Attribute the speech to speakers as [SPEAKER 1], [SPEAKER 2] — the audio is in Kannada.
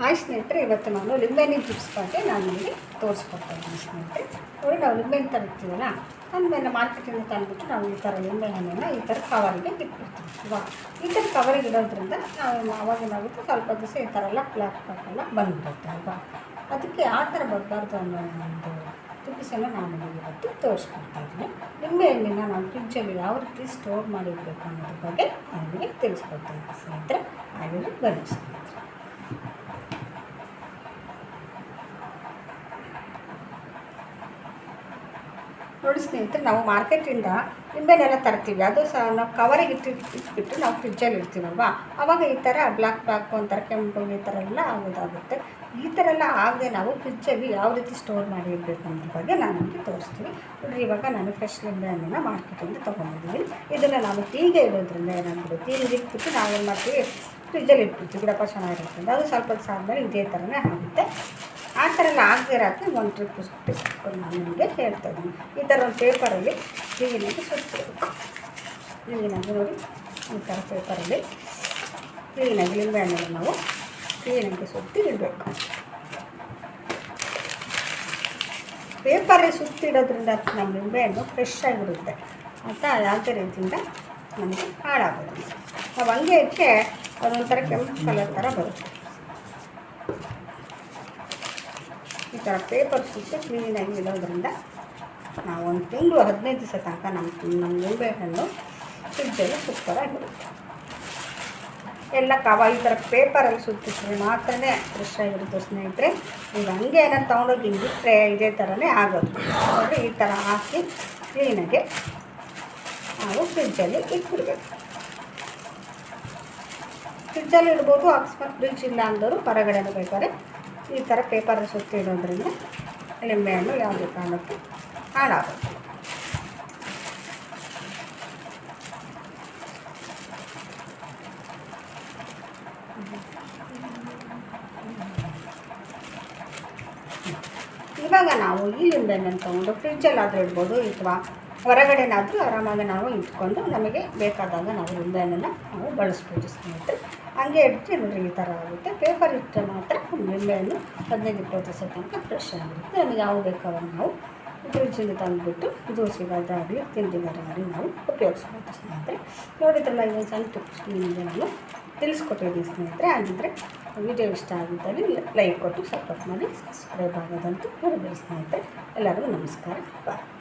[SPEAKER 1] ಹಾಯ್ ಸ್ನೇಹಿತರೆ, ಇವತ್ತು ನಾನು ಲಿಂಬೆಹಣ್ಣಿನ ಚಿಪ್ಸ್ ಬಗ್ಗೆ ನಾನು ನಿಮಗೆ ತೋರಿಸ್ಕೊಡ್ತಾ ಇದ್ದೀನಿ ಸ್ನೇಹಿತರೆ. ನೋಡಿ, ನಾವು ಲಿಂಬೆಹಣ್ಣು ತರ್ತೀವಲ್ಲ ಅಂದಮೇಲೆ ಮಾರ್ಕೆಟಿಂದ ತಂದುಬಿಟ್ಟು ನಾವು ಈ ಥರ ಲಿಂಬೆಹಣ್ಣನ್ನು ಈ ಥರ ಕವರಿಗೆ ಇಟ್ಬಿಡ್ತೀವಿ ಅಲ್ವಾ ಈ ಥರ ಕವರಿಗೆ ಇಡೋದ್ರಿಂದ ನಾವು ಆವಾಗ ಏನಾಗುತ್ತೆ ಸ್ವಲ್ಪ ದಿವಸ ಈ ಥರ ಎಲ್ಲ ಪ್ಲಾಕ್ ಎಲ್ಲ ಬಂದ್ಬಿಡುತ್ತೆ ಅಲ್ವಾ? ಅದಕ್ಕೆ ಆ ಥರ ಬರಬಾರ್ದು ಅನ್ನೋ ಒಂದು ಟಿಪ್ಸನ್ನು ನಾನು ನಿಮಗೆ ಇವತ್ತು ತೋರಿಸ್ಕೊಡ್ತಾ ಇದ್ದೀನಿ. ನಿಂಬೆಹಣ್ಣಿನ ನಾವು ಫ್ರಿಜ್ಜಲ್ಲಿ ಯಾವ ರೀತಿ ಸ್ಟೋರ್ ಮಾಡಿರಬೇಕು ಅನ್ನೋದ್ರ ಬಗ್ಗೆ ನಾನು ನಿಮಗೆ ತಿಳಿಸ್ಕೊಡ್ತಾ ಇದ್ದೀನಿ ಸ್ನೇಹಿತರೆ. ಹಾಗೆ ಬನ್ನಿ ನೋಡಿ ಸ್ನೇಹಿತರೆ, ನಾವು ಮಾರ್ಕೆಟಿಂದ ನಿಂಬೆನೆಲ್ಲ ತರ್ತೀವಿ. ಅದು ಸಹ ನಾವು ಕವರಿಗೆ ಇಟ್ಟು ಇಟ್ಬಿಟ್ಟು ನಾವು ಫ್ರಿಜ್ಜಲ್ಲಿ ಇಡ್ತೀವಲ್ವಾ? ಆವಾಗ ಈ ಥರ ಬ್ಲ್ಯಾಕ್ ಬ್ಲ್ಯಾಕ್ ಒಂಥರ ಕೆಂಪು ಈ ಥರ ಎಲ್ಲ ಆಗೋದಾಗುತ್ತೆ. ಈ ಥರ ಎಲ್ಲ ಆಗದೆ ನಾವು ಫ್ರಿಜ್ಜಲ್ಲಿ ಯಾವ ರೀತಿ ಸ್ಟೋರ್ ಮಾಡಿ ಇಡಬೇಕು ಅನ್ನೋದ್ರ ಬಗ್ಗೆ ನಾನು ನಿಮಗೆ ತೋರಿಸ್ತೀನಿ. ನೋಡಿರಿ, ಇವಾಗ ನಾನು ಫ್ರೆಶ್ ನಿಂಬೆ ಹಣ್ಣನ್ನು ಮಾರ್ಕೆಟಿಂದ ತೊಗೊಂಡಿದ್ದೀನಿ. ಇದನ್ನು ನಾವು ಹೀಗೆ ಇರೋದ್ರಿಂದ ಏನಾಗ್ಬಿಡುತ್ತೆ? ತೀರಿ ಇಟ್ಬಿಟ್ಟು ನಾವೇನು ಮಾಡ್ತೀವಿ? ಫ್ರಿಜ್ಜಲ್ಲಿ ಇಟ್ಬಿಡ್ತೀವಿ. ಗಿಡಪ್ಪ ಚೆನ್ನಾಗಿರುತ್ತೆ. ಅದು ಸ್ವಲ್ಪ ಹೊತ್ತು ಇದೇ ಥರನೇ ಆಗುತ್ತೆ. ಆ ಥರ ಎಲ್ಲ ಆಗದಿರೋಕ್ಕೆ ಒಂದು ಟ್ರಿಪ್ ಸುಟ್ಟು ನಾನು ನಿಮಗೆ ಹೇಳ್ತಾ ಈ ಥರ ಒಂದು ಪೇಪರಲ್ಲಿ ಕ್ಲೀನಾಗಿ ಸುತ್ತಬೇಕು ಕ್ಲೀನಾಗಿ ನೋಡಿ, ಈ ಥರ ಪೇಪರಲ್ಲಿ ಕ್ಲೀನಾಗಿ ಲಿಂಬೆಹಣ್ಣನ್ನು ನಾವು ಕ್ಲೀನಾಗಿ ಸುತ್ತಿ ಇಡಬೇಕು. ಪೇಪರಲ್ಲಿ ಸುತ್ತಿಡೋದ್ರಿಂದ ನಮ್ಮ ಲಿಂಬೆಹಣ್ಣು ಫ್ರೆಶ್ ಆಗಿರುತ್ತೆ. ಅಂತ ಯಾವುದೇ ರೀತಿಯಿಂದ ನಮಗೆ ಹಾಳಾಗೋದಿಲ್ಲ. ನಾವು ಹಂಗೆ ಇಟ್ಟರೆ ಅದೊಂಥರ ಕೆಂಪು ಕಲರ್ ಥರ ಬರುತ್ತೆ. ಈ ಥರ ಪೇಪರ್ ಸುತ್ತಿ ಕ್ಲೀನಾಗಿ ಇಡೋದ್ರಿಂದ ನಾವು ಒಂದು ತಿಂಗಳು ಹದಿನೈದು ದಿವಸ ತನಕ ನಮ್ಮ ನಮ್ಮ ನಿಂಬೆಹಣ್ಣು ಫ್ರಿಜ್ಜಲ್ಲಿ ಸೂಪರಾಗಿರುತ್ತೆ ಎಲ್ಲ ಕವ ಈ ಥರ ಪೇಪರಲ್ಲಿ ಸುತ್ತಿಟ್ರೆ ಮಾತ್ರನೇ ಫ್ರೆಶ್ ಆಗಿರುತ್ತೆ ಸ್ನೇಹಿತರೆ. ಈಗ ಹಂಗೆ ಏನಾದ್ರು ತೊಗೊಂಡೋಗಿ ಬಿಟ್ಟರೆ ಇದೇ ಥರನೇ ಆಗೋದು. ನೋಡಿ, ಈ ಥರ ಹಾಕಿ ಕ್ಲೀನಾಗೆ ನಾವು ಫ್ರಿಜ್ಜಲ್ಲಿ ಇಟ್ಬಿಡ್ಬೇಕು. ಫ್ರಿಜ್ಜಲ್ಲಿ ಇಡ್ಬೋದು ಅಕಸ್ಮಾತ್ ಫ್ರಿಜ್ ಇಲ್ಲ ಅಂದವರು ಹೊರಗಡೆನೂ ಬೇಕಾದ್ರೆ ಈ ಥರ ಪೇಪರ್ ಇಡೋದ್ರಿಂದ ಲಿಂಬೆಹಣ್ಣು ಯಾವುದೇ ಕಾರಣಕ್ಕೂ ಹಾಳಾಗುತ್ತೆ ಇವಾಗ ನಾವು ಈ ಲಿಂಬೆಹಣ್ಣನ್ನು ತೊಗೊಂಡು ಫ್ರಿಜ್ಜಲ್ಲಾದರೂ ಇಡ್ಬೋದು ಅಥವಾ ಹೊರಗಡೆನಾದರೂ ಆರಾಮಾಗಿ ನಾವು ಇಟ್ಕೊಂಡು ನಮಗೆ ಬೇಕಾದಾಗ ನಾವು ಲಿಂಬೆಹಣ್ಣನ್ನು ನಾವು ಬಳಸ್ಬೋದು ಸ್ನೇಹಿತರೆ. ಹಂಗೆ ಇಡ್ತೀವಿ ಈ ಥರ ಆಗುತ್ತೆ. ಪೇಪರ್ ಇಟ್ಟರೆ ಮಾತ್ರ ನಿಂಬೆಹಣ್ಣು ಹದಿನೈದು ಇಪ್ಪತ್ತು ದಿವಸ ತನಕ ಫ್ರೆಶ್ ಆಗಿರುತ್ತೆ. ನಮಗೆ ಯಾವ ಬೇಕಾವಾಗ ನಾವು ಫ್ರಿಜ್ಜಿಂದ ತಂದುಬಿಟ್ಟು ದೋಸೆಗಾಗಲಿ ತಿಂಡಿಗಾಗಲಿ ನಾವು ಉಪಯೋಗಿಸ್ಬೋದು ಸ್ನೇಹಿತರೆ. ನೋಡಿದ್ರಲ್ಲ ಇದೊಂದು ಸಣ್ಣ ಟಿಪ್ಸ್ ನಿಮಗೆ ನಾನು ತಿಳಿಸ್ಕೊಟ್ಟಿದ್ದೀನಿ ಸ್ನೇಹಿತರೆ. ಹಾಗಿದ್ದರೆ ವಿಡಿಯೋ ಇಷ್ಟ ಆಗಿದ್ದಲ್ಲಿ ಲೈಕ್ ಕೊಟ್ಟು ಸಪೋರ್ಟ್ ಮಾಡಿ ಸಬ್ಸ್ಕ್ರೈಬ್ ಆಗೋದಂತೂ ಮರಿಬೇಡಿ ಸ್ನೇಹಿತರೆ. ಎಲ್ಲರಿಗೂ ನಮಸ್ಕಾರ. ಬಾಯ್